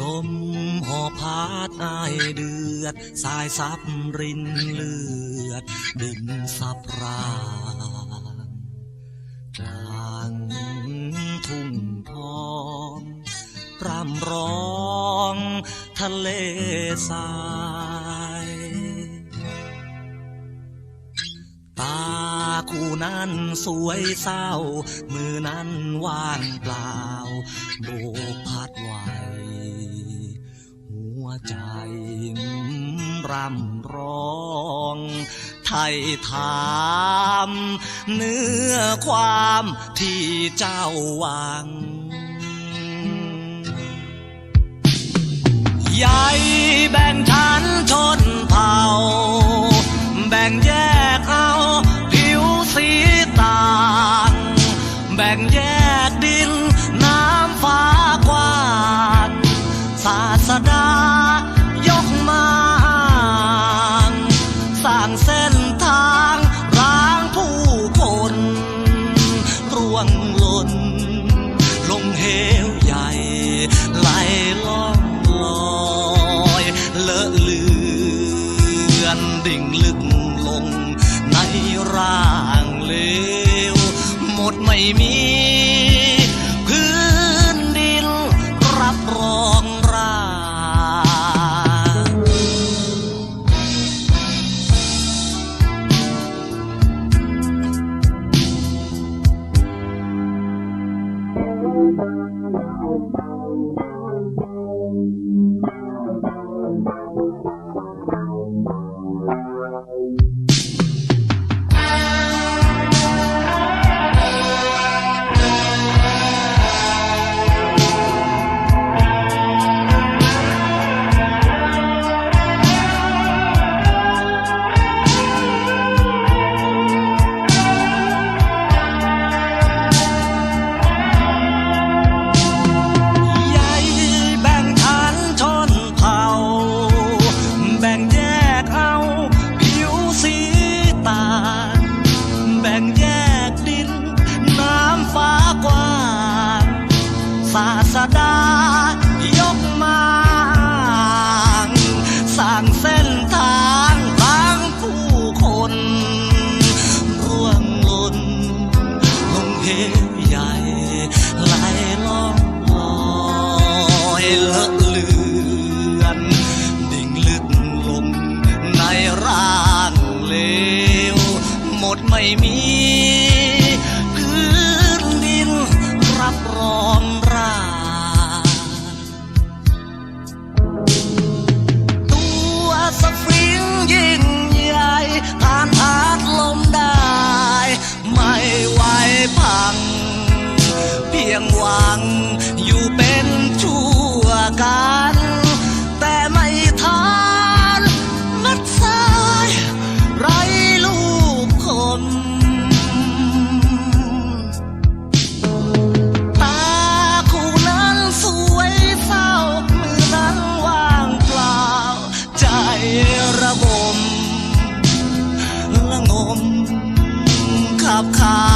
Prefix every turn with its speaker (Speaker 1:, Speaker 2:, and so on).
Speaker 1: ลมหอพาดอายเดือด สายซับรินเลือด ดินสับรางกลางทุ่งทองร่ำร้องทะเลทรายตาคู่นั้นสวยเศร้า มือนั้นว่างเปล่าโบกพัดไหวหัว ใจร่ำร้องไทยถามเนื้อความที่เจ้าหวังใหญ่แบ่งชั้นชนเผ่า แบ่งแยก ไม่มี พื้นดินรับรองร่าง มดไม่มีพื้นดินรับรองราตัวสฟิงยิ่งใหญ่ทานพัดลมได้ ไม่ไหวพัง เพียงหวังอยู่เป็นชั่วกัน มขับขา